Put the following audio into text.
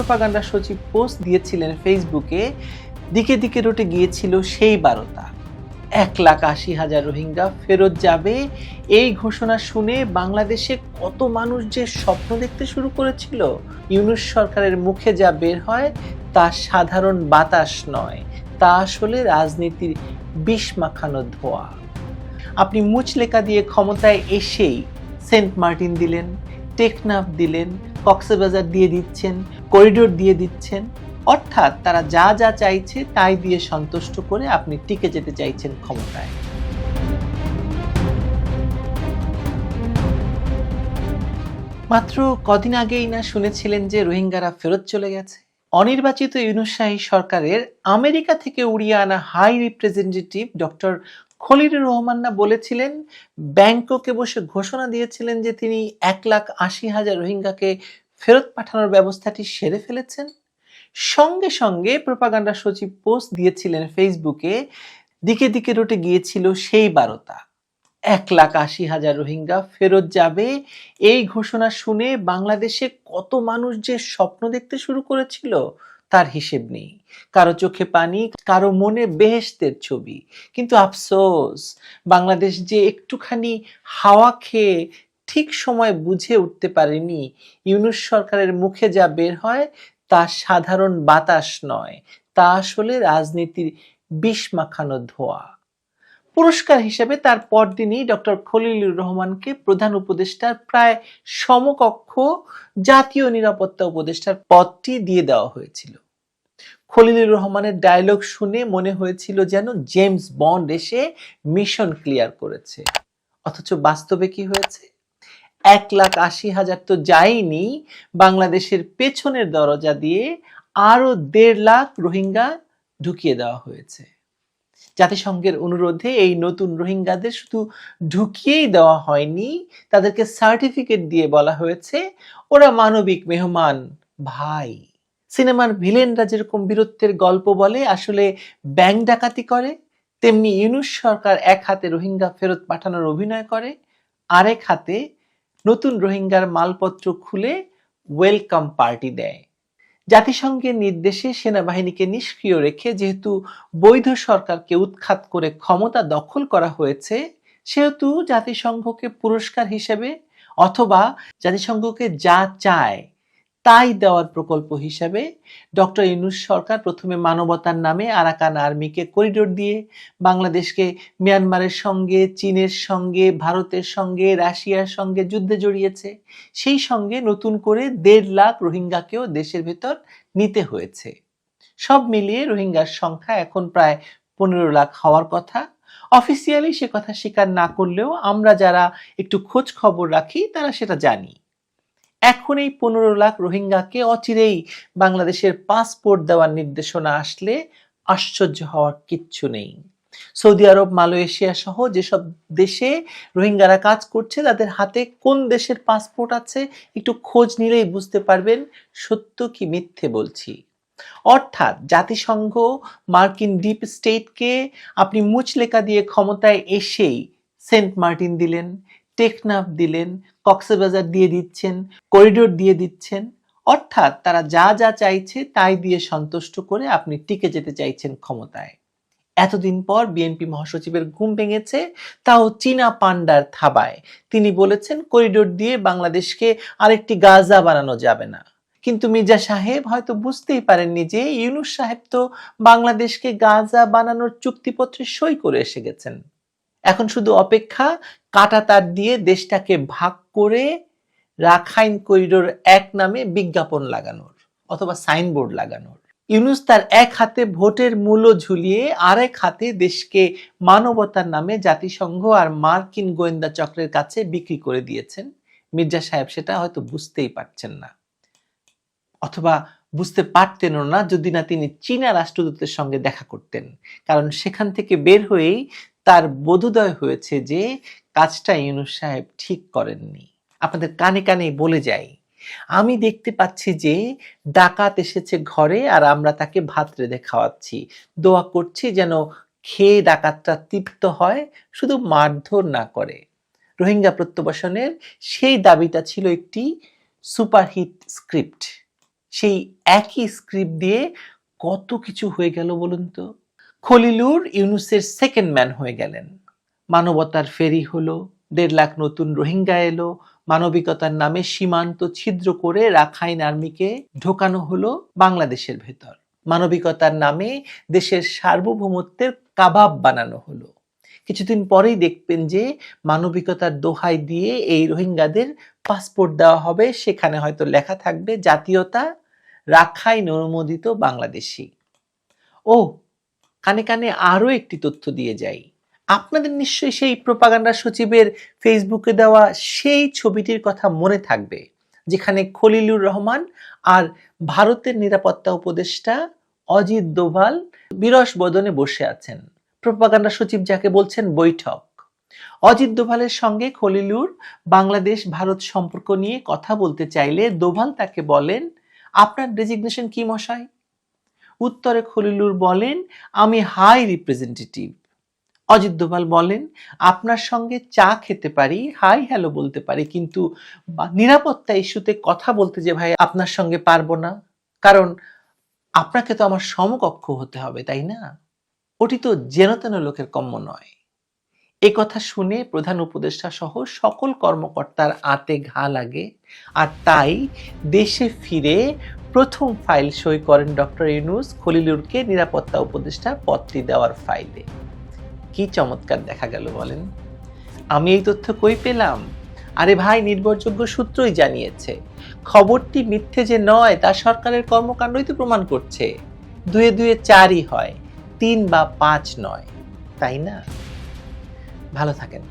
Propaganda সচিব post দিয়েছিলেন ফেসবুকে, দিকে দিকে রটে গিয়েছিল সেই বারতা। এক লাখ আশি হাজার রোহিঙ্গা ফেরত যাবে, এই ঘোষণা শুনে বাংলাদেশে কত মানুষ যে স্বপ্ন দেখতে শুরু করেছিল, ইউনুস সরকারের মুখে যা বের হয় তা সাধারণ বাতাস নয়, তা আসলে রাজনীতির বিষ মাখানো ধোয়া। আপনি মুচলেকা দিয়ে ক্ষমতায় এসেই সেন্ট মার্টিন দিলেন, টেকনাফ দিলেন, কক্সবাজার দিয়ে দিচ্ছেন করিডোর দিয়ে দিচ্ছেন। অর্থাৎ তারা যা যা চাইছে তাই দিয়ে সন্তুষ্ট করে আপনি টিকে যেতে চাইছেন ক্ষমতায়। মাত্র কদিন আগেই না শুনেছিলেন যে রোহিঙ্গারা ফেরত চলে গেছে। অনির্বাচিত ইউনুসাহী সরকারের আমেরিকা থেকে উড়িয়ে আনা high representative doctor Khalilur Rahman না বলেছিলেন, ব্যাংককে বসে ঘোষণা দিয়েছিলেন যে তিনি এক লাখ আশি হাজার রোহিঙ্গাকে ফেরত পাঠানোর ব্যবস্থাটি সেরে ফেলেছেন। সঙ্গে সঙ্গে প্রোপাগান্ডা সচিব পোস্ট দিয়েছিলেন ফেসবুকে, দিকে দিকে রটে গিয়েছিল সেই বারতা। এক লাখ আশি হাজার রোহিঙ্গা ফেরত যাবে, এই ঘোষণা শুনে বাংলাদেশে কত মানুষ যে স্বপ্ন দেখতে শুরু করেছিল, তার হিসেব নেই। কারও চোখে পানি, কারও মনে বেহেশতের ছবি। কিন্তু আফসোস, বাংলাদেশ যে একটুখানি হাওয়া খেয়ে ঠিক সময় বুঝে উঠতে পারেনি। ইউনুস সরকারের মুখে যা বের হয় তা সাধারণ বাতাস নয়। তা আসলে রাজনীতির বিষ মাখানো ধোয়া। পুরস্কার হিসেবে তার পরদিনই ডক্টর খলিলুর রহমানকে প্রধান উপদেষ্টার প্রায় সমকক্ষ জাতীয় নিরাপত্তা উপদেষ্টার পদটি দিয়ে দেওয়া হয়েছিল। খলিলুর রহমানের ডায়লগ শুনে মনে হয়েছিল যেন জেমস বন্ড এসে মিশন ক্লিয়ার করেছে। অথচ বাস্তবে কি হয়েছে? এক লাখ আশি হাজার তো যায়নি, বাংলাদেশের পেছনের দরজা দিয়ে আরও দেড় লাখ রোহিঙ্গা ঢুকিয়ে দেওয়া হয়েছে। জাতিসংঘের অনুরোধে এই নতুন রোহিঙ্গাদের শুধু ঢুকিয়েই দেওয়া হয়নি, তাদেরকে সার্টিফিকেট দিয়ে বলা হয়েছে, ওরা মানবিক মেহমান ভাই। সিনেমার ভিলেনরা যেরকম বীরত্বের গল্প বলে, আসলে ব্যাংক ডাকাতি করে, তেমনি ইউনুস সরকার এক হাতে রোহিঙ্গা ফেরত পাঠানোর অভিনয় করে, আরেক হাতে নতুন রোহিঙ্গার মালপত্র খুলে ওয়েলকাম পার্টি দেয়। জাতিসংঘের নির্দেশে সেনাবাহিনীকে নিষ্ক্রিয় রেখে যেহেতু বৈধ সরকারকে উৎখাত করে ক্ষমতা দখল করা হয়েছে, সেহেতু জাতিসংঘকে পুরস্কার হিসেবে অথবা জাতিসংঘকে যা চায় তাই দেওয়ার প্রকল্প হিসাবে ডক্টর ইউনুস সরকার প্রথমে মানবতার নামে আরাকান আর্মিকে করিডোর দিয়ে বাংলাদেশকে মিয়ানমারের সঙ্গে, চীনের সঙ্গে, ভারতের সঙ্গে, রাশিয়ার সঙ্গে যুদ্ধে জড়িয়েছে। সেই সঙ্গে নতুন করে দেড় লাখ রোহিঙ্গাকেও দেশের ভেতর নিতে হয়েছে। সব মিলিয়ে রোহিঙ্গার সংখ্যা এখন প্রায় পনেরো লাখ হওয়ার কথা। অফিসিয়ালি সে কথা স্বীকার না করলেও আমরা যারা একটু খোঁজ খবর রাখি, তারা সেটা জানি। এখন এই পনেরো লাখ রোহিঙ্গাকে অচিরেই বাংলাদেশের পাসপোর্ট দেওয়ার নির্দেশনা আসলে আশ্চর্য হওয়ার কিচ্ছু নেই। সৌদি আরব, মালয়েশিয়া সহ যেসব দেশে রোহিঙ্গারা কাজ করছে, তাদের হাতে কোন দেশের পাসপোর্ট আছে একটু খোঁজ নিলেই বুঝতে পারবেন, সত্য কি মিথ্যে বলছি। অর্থাৎ জাতিসংঘ মার্কিন ডিপ স্টেটকে আপনি মুচলেকা দিয়ে ক্ষমতায় এসেই সেন্ট মার্টিন দিলেন টেকনাফ দিলেন, কক্সবাজার দিয়ে দিচ্ছেন, করিডোর দিয়ে দিচ্ছেন। অর্থাৎ তারা যা যা চাইছে তাই দিয়ে সন্তুষ্ট করে আপনি টিকে যেতে চাইছেন ক্ষমতায়। এতদিন পর বিএনপি মহাসচিবের ঘুম ভেঙেছে, তাও চীনা পান্ডার থাবায়। তিনি বলেছেন, করিডোর দিয়ে বাংলাদেশকে আরেকটি গাজা বানানো যাবে না। কিন্তু মির্জা সাহেব হয়তো বুঝতেই পারেননি যে ইউনুস সাহেব তো বাংলাদেশকে গাজা বানানোর চুক্তিপত্রে সই করে এসে গেছেন। এখন শুধু অপেক্ষা কাটা তার দিয়ে দেশটাকে ভাগ করে রাখাইন করিডোর এক নামে বিজ্ঞাপন লাগানোর অথবা সাইনবোর্ড লাগানোর। ইউনুস তার এক হাতে ভোটের মূল্য ঝুলিয়ে আরেক হাতে দেশকে মানবতার নামে জাতিসংঘ আর মার্কিন গোয়েন্দা চক্রের কাছে বিক্রি করে দিয়েছেন। মির্জা সাহেব সেটা হয়তো বুঝতেই পারছেন না। অথবা বুঝতে পারতেনও না যদি না তিনি চীনা রাষ্ট্রদূতের সঙ্গে দেখা করতেন। কারণ সেখান থেকে বের হয়েই তার বোধোদয় হয়েছে যে কাজটা ইউনুস সাহেব ঠিক করেননি। আপনাদের কানে কানে বলে যাই, আমি দেখতে পাচ্ছি যে ডাকাত এসেছে ঘরে আর আমরা তাকে ভাত রেঁধে খাওয়াচ্ছি। দোয়া করছি যেন খেয়ে ডাকাতটা তৃপ্ত হয়, শুধু মারধর না করে। রোহিঙ্গা প্রত্যাবাসনের সেই দাবিটা ছিল একটি সুপারহিট স্ক্রিপ্ট। সেই একই স্ক্রিপ্ট দিয়ে কত কিছু হয়ে গেল বলুন তো? খলিলুর ইউনুসের সেকেন্ড ম্যান হয়ে গেলেন। মানবতার ফেরি হলো, দেড় লাখ নতুন রোহিঙ্গা এলো, মানবিকতার নামে সীমান্ত ছিদ্র করে রাখাইন আর্মিকে ঢোকানো হলো বাংলাদেশের ভেতর। মানবিকতার নামে দেশের সার্বভৌমত্বের কাবাব বানানো হলো। কিছুদিন পরেই দেখবেন যে মানবিকতার দোহাই দিয়ে এই রোহিঙ্গাদের পাসপোর্ট দেওয়া হবে, সেখানে হয়তো লেখা থাকবে জাতীয়তা, রাখাইন অনুমোদিত বাংলাদেশি। ও কানে কানে আরও একটি তথ্য দিয়ে যাই। আপনাদের নিশ্চয়ই সেই প্রপাগান্ডা সচিবের ফেসবুকে দেওয়া সেই ছবিটির কথা মনে থাকবে, যেখানে খলিলুর রহমান আর ভারতের নিরাপত্তা উপদেষ্টা অজিত দোভাল বিরস বদনে বসে আছেন। প্রপাগান্ডা সচিব যাকে বলছেন বৈঠক। অজিত দোভালের সঙ্গে খলিলুর বাংলাদেশ ভারত সম্পর্ক নিয়ে কথা বলতে চাইলে দোভাল তাকে বলেন, আপনার ডেজিগনেশন কি, মশাই? উত্তরে খলিলুর বলেন, আমি হাই রিপ্রেজেন্টেটিভ অজিত দোভাল বলেন, আপনার সঙ্গে চা খেতে পারি হাই হ্যালো বলতে পারি, কিন্তু নিরাপত্তা ইস্যুতে কথা বলতে যে ভাই আপনার সঙ্গে পারব না। কারণ আপনাকে তো আমার সমকক্ষ হতে হবে, তাই না? ওটি তো যেন তেন লোকের কম্য নয়। এ কথা শুনে প্রধান উপদেষ্টা সহ সকল কর্মকর্তার আতে ঘা লাগে। আর তাই দেশে ফিরে প্রথম ফাইল সই করেন ডক্টর ইউনুস খলিলুরকে নিরাপত্তা উপদেষ্টা পদটি দেওয়ার ফাইলে। কি চমৎকার দেখা গেল বলেন। আমি এই তথ্য কই পেলাম? আরে ভাই, নির্ভরযোগ্য সূত্রই জানিয়েছে। খবরটি মিথ্যে যে নয়, তা সরকারের কর্মকাণ্ডই তো প্রমাণ করছে। দুয়ে দুয়ে চারই হয়, তিন বা পাঁচ নয়। তাই না? ভালো থাকেন।